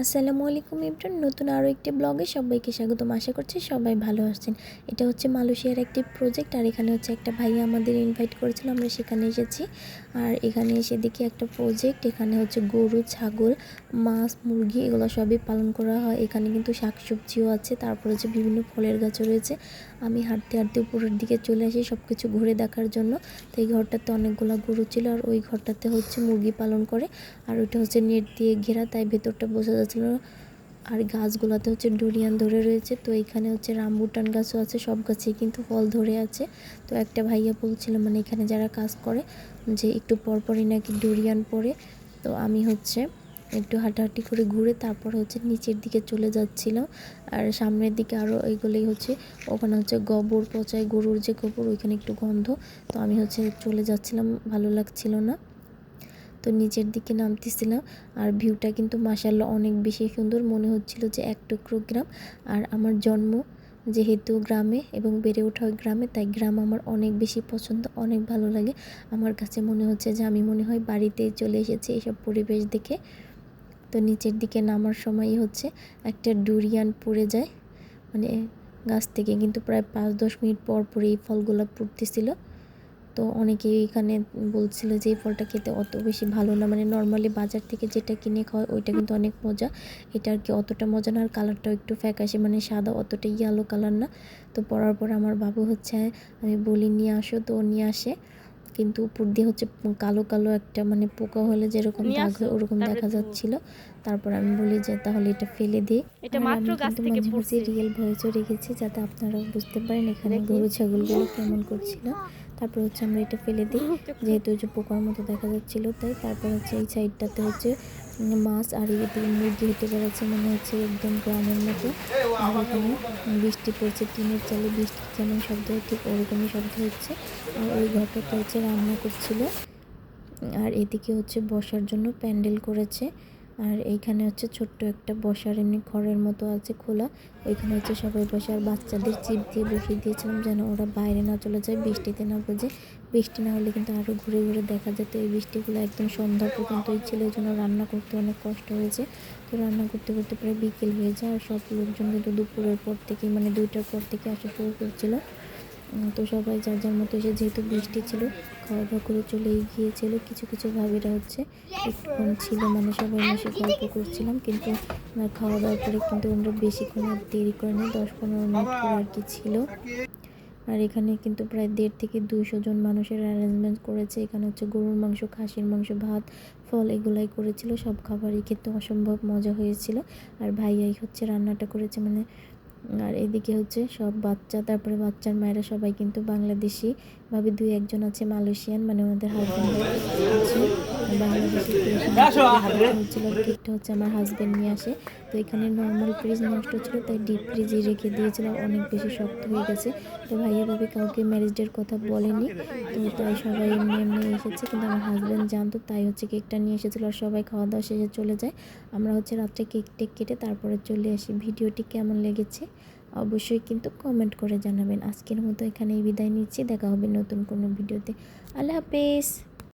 আসসালামু আলাইকুম ইবরান নতুন আরও একটি ব্লগে সবাইকে স্বাগতম। আশা করছি সবাই ভালো আছেন। এটা হচ্ছে মালয়েশিয়ার একটি প্রজেক্ট আর এখানে হচ্ছে একটা ভাই আমাদের ইনভাইট করেছিল, আমরা সেখানে এসেছি। আর এখানে এসে দেখি একটা প্রজেক্ট এখানে হচ্ছে গরু, ছাগল, মাছ, মুরগি, এগুলো সবই পালন করা হয়। এখানে কিন্তু শাকসবজিও আছে, তারপর হচ্ছে বিভিন্ন ফলের গাছও রয়েছে। আমি হাঁটতে হাঁটতে উপরের দিকে চলে আসি সব কিছু ঘুরে দেখার জন্য। তো এই ঘরটাতে অনেকগুলো গরু ছিল, আর ওই ঘরটাতে হচ্ছে মুরগি পালন করে। আর ওইটা হচ্ছে নেট দিয়ে ঘেরা, তাই ভেতরটা বোঝা যাচ্ছিল আর গাছগুলোতে হচ্ছে ডুরিয়ান ধরে রয়েছে। তো এখানে হচ্ছে রামবুটান গাছও আছে, সব গাছেই কিন্তু ফল ধরে আছে। তো একটা ভাইয়া বলছিল মানে এখানে যারা কাজ করে, যে একটু পরপরই নাকি ডুরিয়ান পড়ে তো আমি হচ্ছে একটু হাঁটাহাঁটি করে ঘুরে তারপর হচ্ছে নিচের দিকে চলে যাচ্ছিলাম আর সামনের দিকে আরও এইগুলোই হচ্ছে, ওখানে হচ্ছে গোবর পচায় গরুর যে গোবর, ওইখানে একটু গন্ধ। তো আমি হচ্ছে চলে যাচ্ছিলাম, ভালো লাগছিল না। তো নিচের দিকে নামতেছিলাম আর ভিউটা কিন্তু মাসাল্লাহ অনেক বেশি সুন্দর। মনে হচ্ছিল যে এক টুকরো গ্রাম। আর আমার জন্ম যেহেতু গ্রামে এবং বেড়ে ওঠা ওই গ্রামে, তাই গ্রাম আমার অনেক বেশি পছন্দ, অনেক ভালো লাগে। আমার কাছে মনে হচ্ছে যে আমি মনে হয় বাড়িতেই চলে এসেছি এইসব পরিবেশ দেখে। তো নিচের দিকে নামার সময়ই হচ্ছে একটা ডুরিয়ান পড়ে যায়। মানে গাছ থেকে কিন্তু প্রায় পাঁচ দশ মিনিট পর পর এই ফলগুলো পড়তেছিল। তো অনেকেই এখানে বলছিল যে এই ফলটা খেতে অত বেশি ভালো না। মানে নর্মালি বাজার থেকে যেটা কিনে খাওয়া ওইটা কিন্তু অনেক মজা। এটা আর কি অতটা মজা না আর কালারটাও একটু ফ্যাকাশে মানে সাদা অতটা ইয়েলো কালার না। তো পরার পর আমার বাবু হচ্ছে আমি বলি নিয়ে আসো তো নিয়ে আসে। কিন্তু উপর দিয়ে হচ্ছে কালো কালো একটা মানে পোকা হলে যেরকম দাগ হয় ওরকম দেখা যাচ্ছিল। তারপর আমি বলি যে তাহলে এটা ফেলে দিই এটা মাত্র গাছ থেকে পড়ছে। রিয়েল ভয়েসও রেখেছি যাতে আপনারা বুঝতে পারেন এখানে। গরু ছাগলগুলো কেমন করছিল। তারপর হচ্ছে আমরা এটা ফেলে দিই। যেহেতু যে পোকার মতো দেখা যাচ্ছিল, তাই তারপর হচ্ছে এই সাইডটাতে হচ্ছে মাছ আর এদিকে মুরগি হেঁটে বেড়াচ্ছে মনে হচ্ছে একদম গ্রামের মতো। আর বৃষ্টি পড়ছে, টিনের চালে বৃষ্টির যেমন শব্দ হয়, ঠিক ওরকমই শব্দ হচ্ছে। আর ওই ঘরটাতে হচ্ছে রান্না করছিল। আর এদিকে হচ্ছে বসার জন্য প্যান্ডেল করেছে। আর এইখানে হচ্ছে ছোট্ট একটা বসার এমনি ঘরের মতো আছে খোলা। ওইখানে হচ্ছে সবাই বসে আর বাচ্চাদের চিপ দিয়ে বসিয়ে দিয়েছিলাম যেন ওরা বাইরে না চলে যায়, বৃষ্টিতে না বোঝে। বৃষ্টি না হলে কিন্তু আরও ঘুরে ঘুরে দেখা যেত। এই বৃষ্টিগুলো একদম সন্ধ্যা পর্যন্তই ওই ছেলের জন্য রান্না করতে অনেক কষ্ট হয়েছে। তো রান্না করতে করতে প্রায় বিকেল হয়ে যায় আর সব লোকজন কিন্তু দুপুরের পর থেকে মানে দুইটার পর থেকে আসা শুরু করছিল। তো সবাই যার যার মতো এসে যেহেতু বৃষ্টি ছিল খাওয়া দাওয়া করে চলেই গিয়েছিল, কিছু কিছু ভাবিরা হচ্ছে একটুক্ষণ ছিল মানে সবাই বসে গল্প করছিলাম, কিন্তু আমার খাওয়া দাওয়ার পরে কিন্তু ওনারা বেশিক্ষণ আর দেরি করেনি দশ পনেরো মিনিট আর কি ছিল। আর এখানে কিন্তু প্রায় দেড় থেকে দুইশো জন মানুষের অ্যারেঞ্জমেন্ট করেছে, এখানে হচ্ছে গরুর মাংস, খাসির মাংস, ভাত, ফল এগুলাই করেছিল, সব খাবারই খেতে অসম্ভব মজা হয়েছিল। আর ভাইয়াই হচ্ছে রান্নাটা করেছে মানে আর এদিকে হচ্ছে সব বাচ্চা, তারপরে বাচ্চার মায়েরা সবাই কিন্তু বাংলাদেশি ভাবে দুই একজন আছে মালয়েশিয়ান মানে ওনাদের হাজব্যান্ড বাংলাদেশি কেকটা হচ্ছে আমার হাজব্যান্ড নিয়ে আসে। তো এখানে নর্মাল ফ্রিজ নষ্ট ছিল তাই ডিপ ফ্রিজে রেখে দিয়েছিল, অনেক বেশি শক্ত হয়ে গেছে। তো ভাইয়া ভাবি কাউকে ম্যারেজ ডের কথা বলেনি। তো তাই সবাই এমনি এমনি এসেছে, কিন্তু আমার হাজব্যান্ড জানতো, তাই হচ্ছে কেকটা নিয়ে এসেছিল। আর সবাই খাওয়া দাওয়া শেষে চলে যায়। আমরা হচ্ছে রাত্রে কেক টেক কেটে তারপরে চলে আসি। ভিডিওটি কেমন লেগেছে? অবশ্যই কিন্তু কমেন্ট করে জানাবেন। আজকের মতো এখানেই বিদায় নিচ্ছি। দেখা হবে নতুন কোনো ভিডিওতে। আল্লাহ হাফেজ।